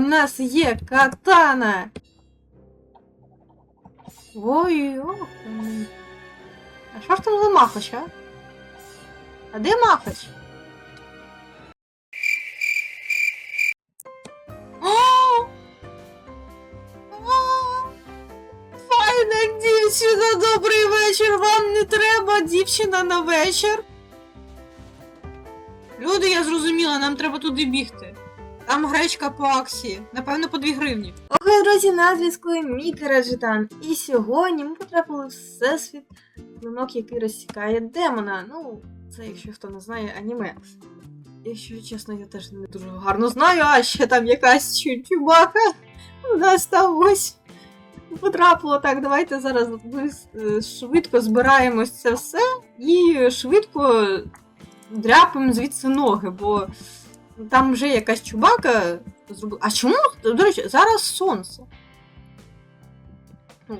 нас є катана. Ой, ох. м. А що ж там за махач, а? А де махач? Файна дівчина, добрий вечір. Вам не треба дівчина на вечір. Люди, я зрозуміла, нам треба туди бігти. Там гречка по акції, напевно, по 2 гривні. Окей, друзі, на зв'язку Мікера Джитан. І сьогодні ми потрапили в всесвіт клинок, який розсікає демона. Ну, це, якщо хто не знає, аніме. Якщо чесно, я теж не дуже гарно знаю, а ще там якась чу- чубака. У нас там ось потрапило. Так, давайте зараз е, швидко збираємось це все і швидко дряпаємо звідси ноги, бо там вже якась чубака зробила. А чому, до речі, зараз сонце? Ну,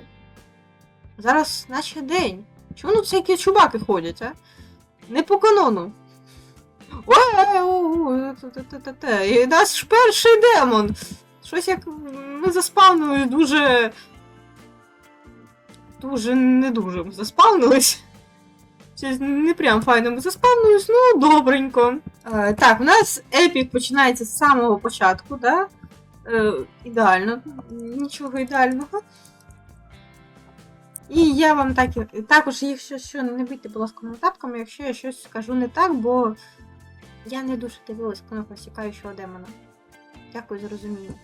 зараз наче день. Чому тут всякі чубаки ходять, а? Не по канону. Ой. І наш перший демон. Щось як ми заспавнили дуже. Дуже не дуже заспавнились. Не прям файно ми заспавнились, ну добренько. Е, так, у нас епік починається з самого початку, да? Е, ідеально, нічого ідеального. І я вам так, також, якщо що, не бийте, будь ласка, нотатками, якщо я щось скажу не так, бо я не дуже дивилась кнопку розсікаючого демона. Дякую за розуміння.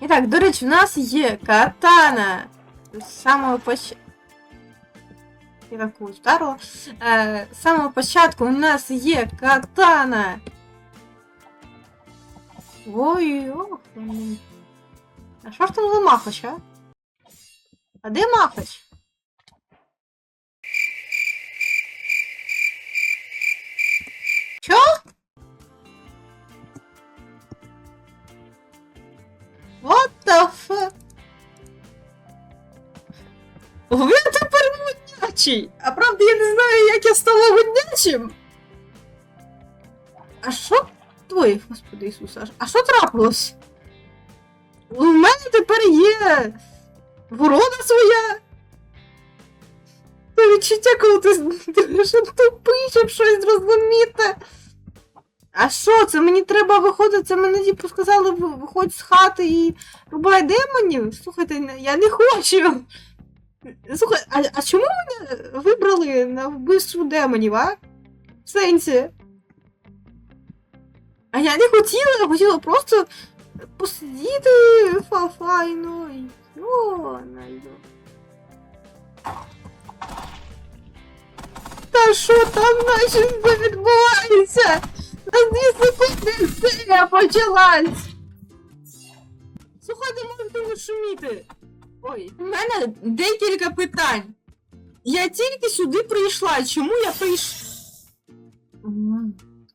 І так, до речі, в нас є катана. З самого початку. Я когось вдарила. Е, з самого початку у нас є катана. Ой, ох. А що ж там за махач, а? А де махач? Що? What the fuck? Ви тепер! А правда, я не знаю, як я стала муднячим. А що? Ой, господи Ісусе, а- що трапилось? У мене тепер є ворона своя. Це відчуття, коли ти щоб щось зрозуміти. А що це? Мені треба виходити, це мене типу сказали, виходь з хати і рубай демонів. Слухайте, я не хочу. Слухай, а, а чому мене вибрали на вбивство демонів, а? В сенсі? А я не хотіла, я хотіла просто посидіти фа- файно. і Йо-найо. Та що там наші відбувається? На дві секунди серія почалась. Слухайте, можете не шуміти. Ой, у мене декілька питань. Я тільки сюди прийшла. Чому я прийшла?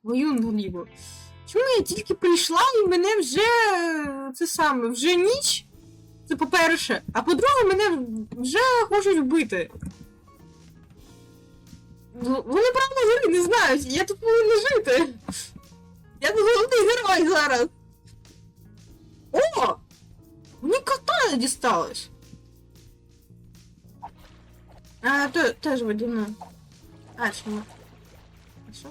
Твою наліво. Чому я тільки прийшла і мене вже це саме, вже ніч? Це по-перше. А по-друге, мене вже хочуть вбити. Ну, Вони правда гри не знають, я тут повинна жити. Я тут головний герой зараз. О! Мені катана дісталось. А, то теж водяна. А, чому? А що?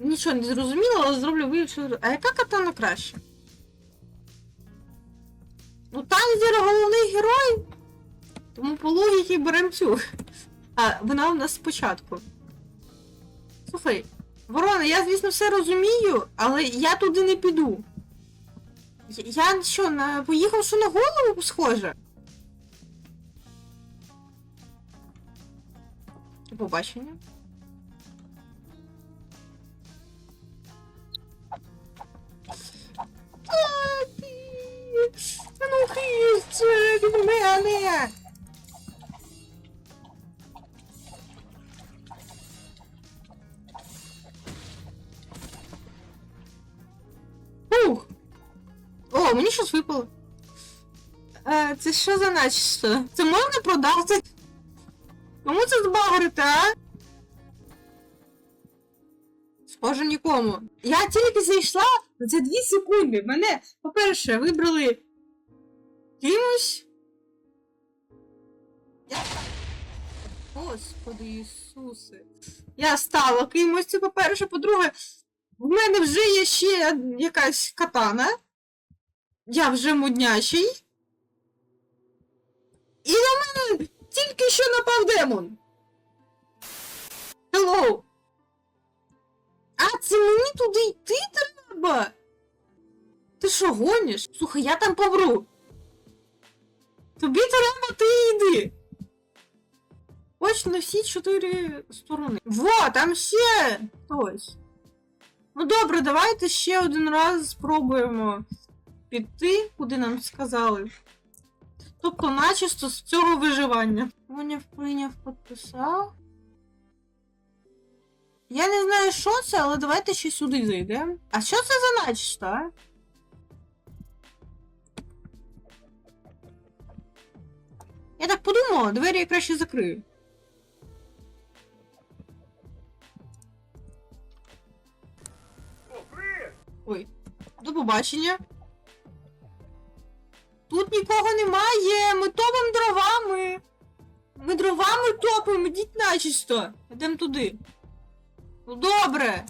Нічого не зрозуміло, але зроблю що... А яка катана краще? Ну, Танзер головний герой. Тому по логіки беремо цю. А, вона у нас спочатку. Слухай, Ворона, я, звісно, все розумію, але я туди не піду. Я що, на... поїхав, що на голову схоже? До побачення. Ну, хижче від мене! Ух! О, мені щось випало. Е, це що за начисто? Це можна продати? А? Схоже, нікому. Я тільки зайшла за 2 секунди. Мене, по-перше, вибрали кимось. Я... Господи Ісусе. Я стала кимось, це по-перше, по-друге, в мене вже є ще якась катана. Я вже муднящий. І на мене тільки що напав демон. Hello. А це мені туди йти треба? Ти що гониш? Слухай, я там помру. Тобі треба, ти йди. Ось на всі чотири сторони. Во, там ще хтось. Ну добре, давайте ще один раз спробуємо піти, куди нам сказали. Тобто, начисто з цього виживання. Поняв, прийняв, підписав. Я не знаю, що це, але давайте ще сюди зайдемо. А що це за начисто. Я так подумала, двері я краще закрию. Ой, до побачення. Тут нікого немає. Ми топимо дровами. Ми дровами топимо, ідіть начисто. Йдемо туди. Ну.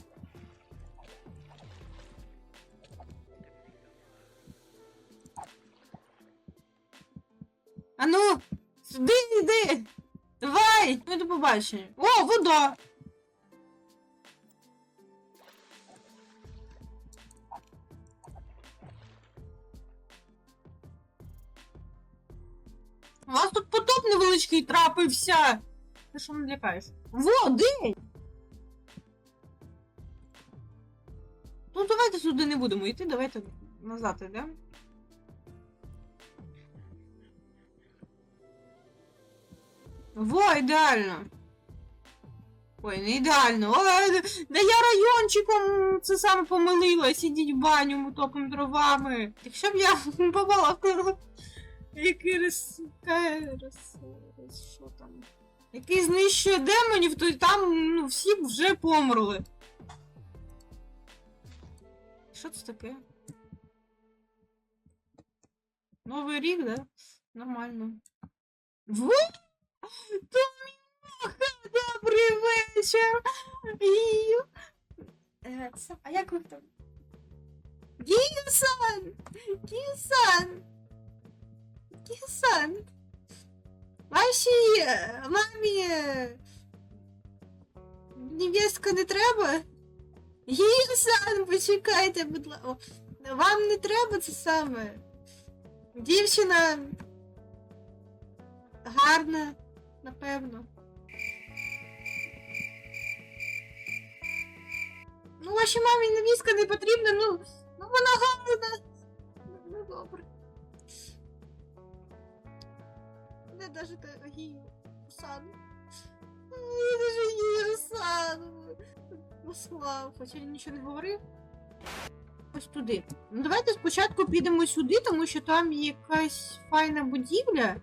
А ну, сюди йди. Давай, ну до побачення. О, вода. У вас тут потоп невеличкий трапився. Ти що мене лякаєш? Во, Ну давайте сюди не будемо йти, давайте назад йдемо. Во, ідеально. Ой, не ідеально. Ой, да я райончиком це саме помилилась. Ідіть в баню, ми топимо дровами. Якщо б я побалакала. Який рес... рес... рес... Що там? Який знищує демонів, то там ну, всі вже померли. Що це таке? Новий рік, да? Нормально. Во! Томіха! Добрий вечір! І... Е, це- А як ви там? Гісан! Гісан! Гісан! Вашій е, мамі е, невестка не треба? Гісан, почекайте, будь ласка. Вам не треба це саме. Дівчина гарна, напевно. Ну, вашій мамі невістка не потрібна, ну, ну вона гарна. Ну, добре. Не даже гію сан. Не даже гію сан. Послав, хоча він нічого не говорив. Ось туди. Ну давайте спочатку підемо сюди, тому що там якась файна будівля.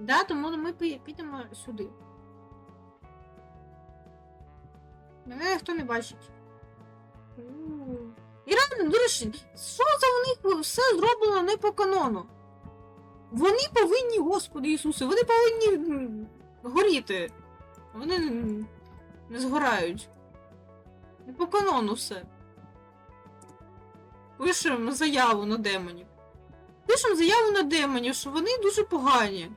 Да, тому ми підемо сюди. Мене ніхто не бачить. У. І реально, до речі, що за у них все зроблено не по канону? Вони повинні, Господи Ісусе, вони повинні горіти. Вони не згорають. Не по канону все. Пишемо заяву на демонів. Пишемо заяву на демонів, що вони дуже погані.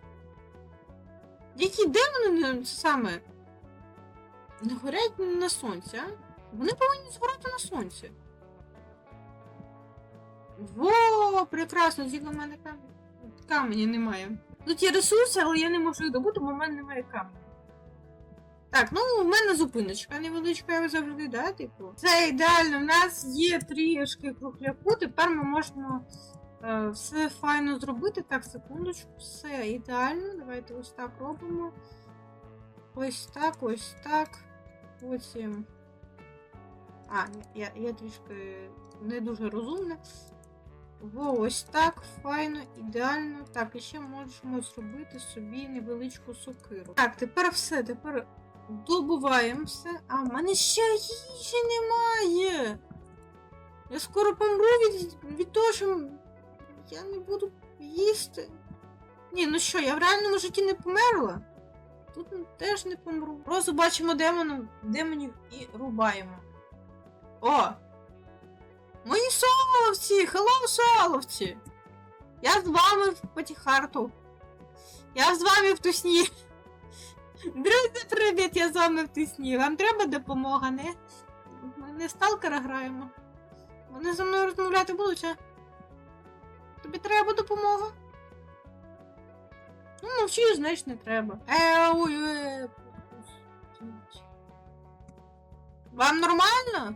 Які демони не- це саме не горять на сонці, а? Вони повинні згорати на сонці. Во, прекрасно, тільки в мене кам... камені немає. Тут є ресурси, але я не можу їх добути, бо в мене немає каменю. Так, ну у мене зупиночка невеличка, я завжди, да, типу. Це ідеально. У нас є трішки кругляку, тепер ми можемо е, все файно зробити. Так, секундочку, все ідеально. Давайте ось так робимо. Ось так, ось так. Потім. А, я, я трішки не дуже розумна. Во, ось так, файно, ідеально. Так, і ще можемо зробити собі невеличку сокиру. Так, тепер все, тепер добуваємо все. А в мене ще їжі немає. Я скоро помру від, від того, що я не буду їсти. Ні, ну що, я в реальному житті не померла. Тут теж не помру. Просто бачимо демонів, демонів і рубаємо. О! Мої соловці! Хеллоу, соловці! Я з вами в Патіхарту. Я з вами в тусні. Друзі, привіт, я з вами в тусні. Вам треба допомога, не? Ми не сталкера граємо. Вони зі мною розмовляти будуть, а? Тобі треба допомога? Ну, мовчи, знаєш, не треба. Е, ой, е, пустіть. Вам нормально?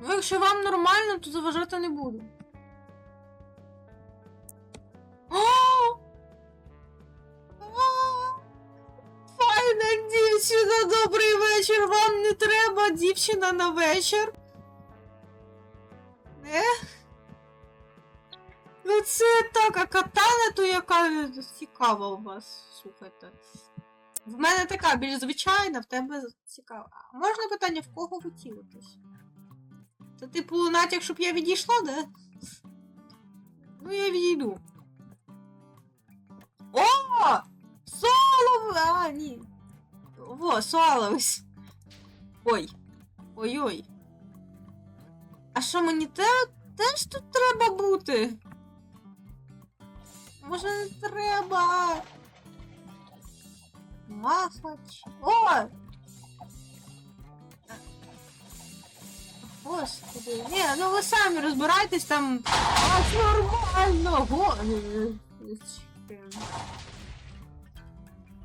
Ну, якщо вам нормально, то заважати не буду. Вечір. Вам не треба дівчина на вечір. Не? Ну це так, а катана то яка цікава у вас, слухайте. В мене така більш звичайна, в тебе цікава. А можна питання, в кого ви цілитесь? Це типу натяк, щоб я відійшла, да? Ну я відійду. О! Солов! А, ні. Во, соловись. Ой. Ой-ой. А що мені те, теж тут треба бути? Може не треба? Махач. О! Господи, ні, ну ви самі розбирайтесь там. А нормально, го.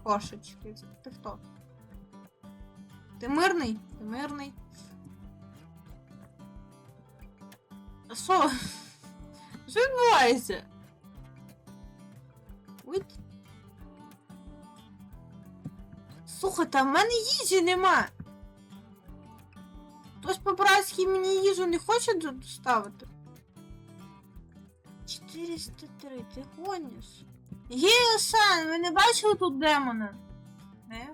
Кошечки. Ти хто? Ти мирний? Мирний. А що? Що відбувається? Уйт. Слухайте, в мене їжі нема. Хтось по-братськи мені їжу не хоче до- доставити? 403, ти гониш? Є, Сан, ви не бачили тут демона? Не?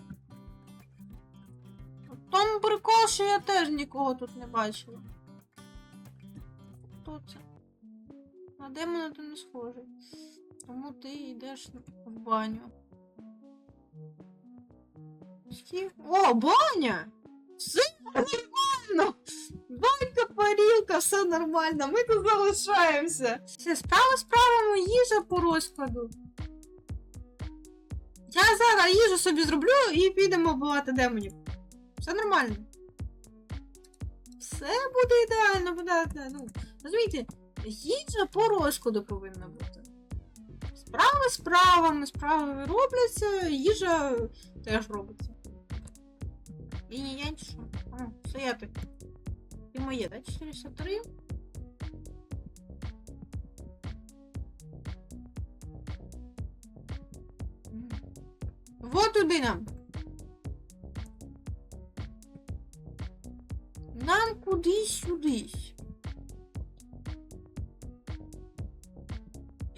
Тому прикол, що я теж нікого тут не бачила. Хто це? На демона ти не схожий. Тому ти йдеш в баню. Стів? О, баня! Все нормально! Банька, парілка, все нормально, ми тут залишаємося. Все, справа справами їжа по розкладу. Я зараз їжу собі зроблю і підемо вбивати демонів. Все нормально. Все буде ідеально, буде. Ну, розумієте, їжа по розкладу повинна бути. Справи справами, справи робляться, їжа теж робиться. І ні, я нічого. А, стояти. Ти моє, да? 403? М. Вот туди. Нам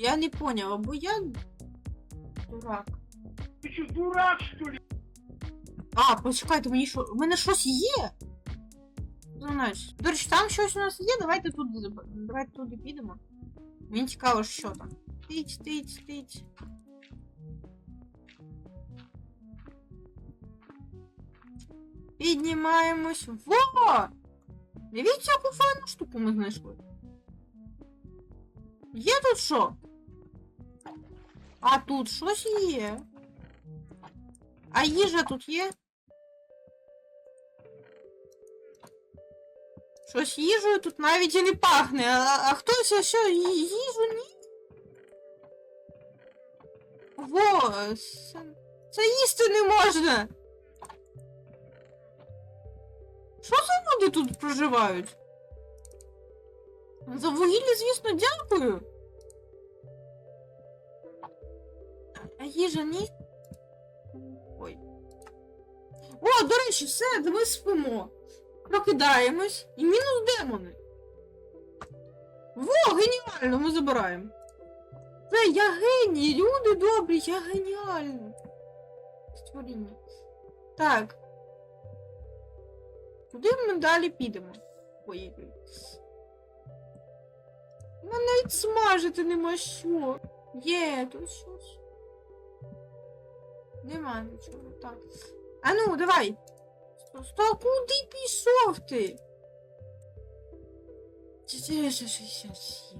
Я не поняла, бо я дурак. Ты что, дурак, что ли? А, почекайте, мені що. У мене щось є? Знаєш. До речі, там щось у нас є, давайте тут заб- давайте туди підемо. Мені цікаво, що там. Тиць, тиць, тиць. Піднімаємось. Во! Дивіться, яку файну штуку ми знайшли. Є тут що? А тут щось є. А їжа тут є? Щось їжею тут навіть і не пахне. А, а хтось що, їжу ні? Во, це їсти не можна. Що за люди тут проживають? За вугілля, звісно, дякую. Їжа ні? Ой. О, до речі, все, ми спимо. Прокидаємось і мінус демони. Во, геніально, ми забираємо. Це я геній, люди добрі, я геніальний. створіння. Так. Куди ми далі підемо? Ой. ой. Ну навіть смажити нема що. Є, тут щось. Нема нічого. Так. А ну, давай. Сто, куди пішов ти? 467.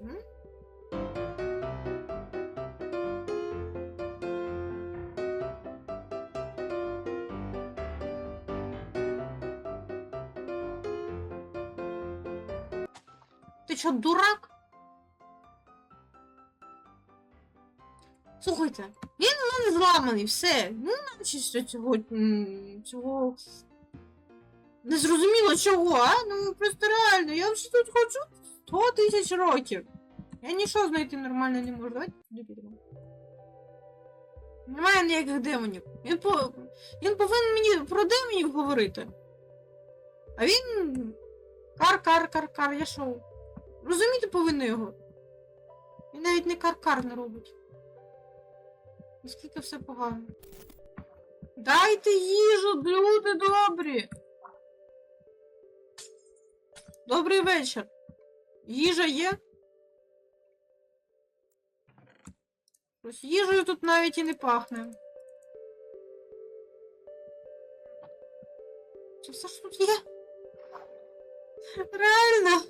Ти що, дурак? Слухайте, він в мене зламаний, все. Ну, наче цього, цього. Не чого, а? Ну просто реально, я вже тут ходжу 100 тисяч років. Я нічого знайти нормально не можу. Давайте сюди підемо. Немає ніяких демонів. Він, по... він повинен мені про демонів говорити. А він. Кар-кар-кар-кар, я що? Розуміти повинен його. Він навіть не кар-кар не робить. Наскільки все погано. Дайте їжу, люди добрі. Добрий вечір. Їжа є? Ось їжею тут навіть і не пахне. Це все ж тут є? Реально?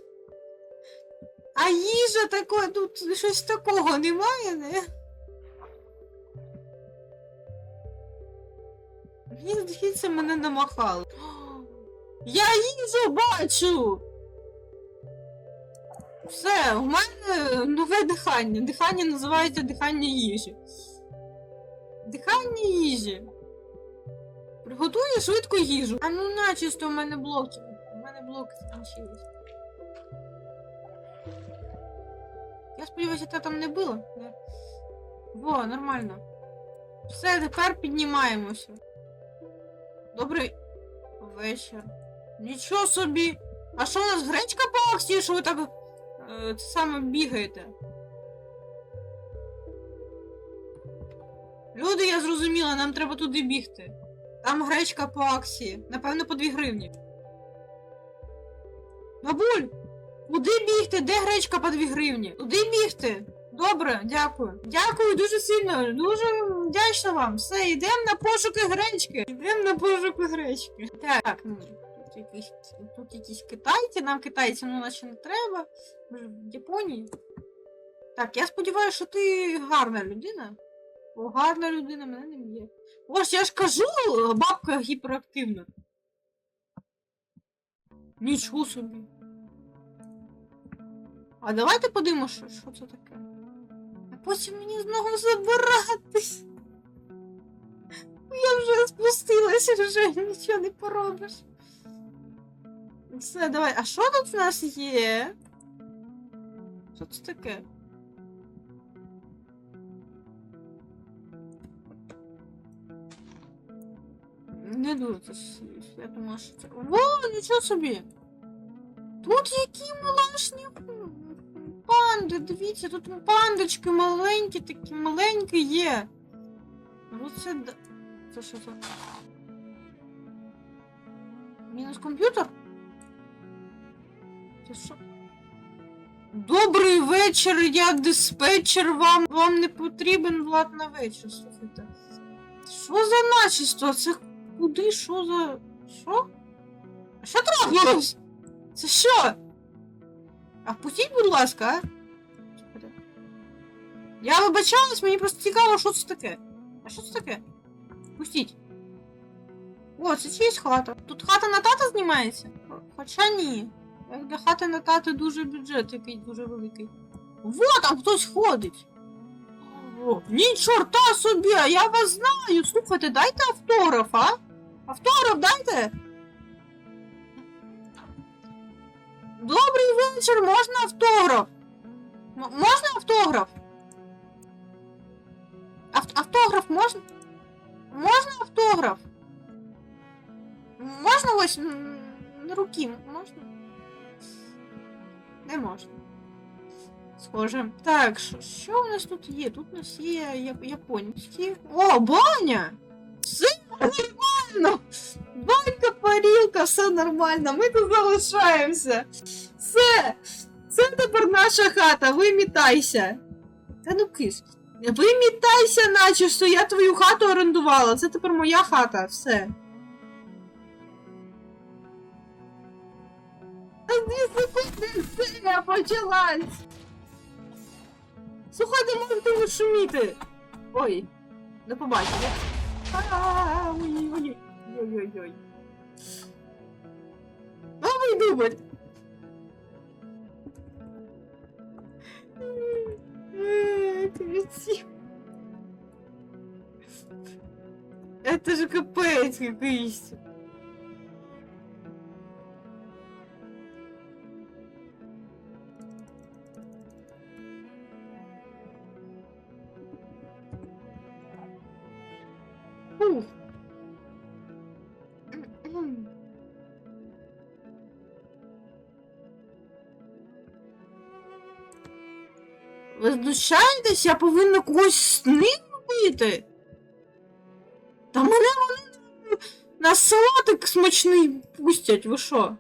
А їжа такої, тут щось такого немає, не? Здається, мене намахали. Я їжу бачу! Все, у мене нове дихання. Дихання називається дихання їжі. Дихання їжі. Приготуй швидко їжу. А ну начисто у мене блоки. У мене блоки закінчились. Я сподіваюся, тебе там не було. Во, нормально. Все, тепер піднімаємося. Добрий вечір. Нічого собі. А що у нас гречка по акції, що ви так е, саме бігаєте? Люди, я зрозуміла, нам треба туди бігти. Там гречка по акції. Напевно, по 2 гривні. Бабуль! Куди бігти? Де гречка по 2 гривні? Куди бігти? Добре, дякую. Дякую дуже сильно. Дуже вдячна вам. Все, йдемо на пошуки гречки. Йдемо на пошуки гречки. Так, ну. Тут якісь, тут якісь китайці, нам китайці ну, наче не треба. Ми ж в Японії. Так, я сподіваюся, що ти гарна людина. Бо гарна людина мене не б'є. Ось я ж кажу, бабка гіперактивна. Нічого собі. А давайте подивимося, що це таке. Потім мені знову забиратись. Я вже спустилася, вже нічого не поробиш. Все, давай. А що тут в нас є? Що це таке? Не дуже я думала, що це. О, нічого собі! Тут які милашні м, панди, дивіться, тут пандочки маленькі, такі маленькі є. Оце да. Це що це? Мінус комп'ютер? Це що? Добрий вечір, я диспетчер вам. Вам не потрібен влад на вечір, слухайте. Що за начисто? Це куди? Що за. Що? Що трапилось? Це що? А впустіть, будь ласка, а? Я вибачалась, мені просто цікаво, що це таке. А що це таке? Пустіть. О, це чиїсь хата. Тут хата на тата знімається? Хоча ні. Як для хати на тата дуже бюджет який дуже великий. Во, там хтось ходить. О, ні, чорта собі, я вас знаю. Слухайте, дайте автограф, а? Автограф дайте. Добрий вечір, можна автограф? М- можна автограф? Ав- автограф можна? Можна автограф? Можна ось м, на руки, можна? Не можна. Схоже. Так, що, що у нас тут є? Тут у нас є яп- японські. О, баня! Це Нормально! Банька, парілка, все нормально, ми тут залишаємося. Все! Це тепер наша хата, вимітайся. Та ну киш. Вимітайся, наче що я твою хату орендувала. Це тепер моя хата, все. Та дві секунди серія почалась. Слухайте, можете не шуміти. Ой, до побачення. А, ой, ой, ой, ой, ой. Новий дубль. Э, красиво. Это же капец какой-то. Ух. Ви знущаєтесь, я повинна когось з ним вбити. Та мене вони на салатик смачний пустять, ви що?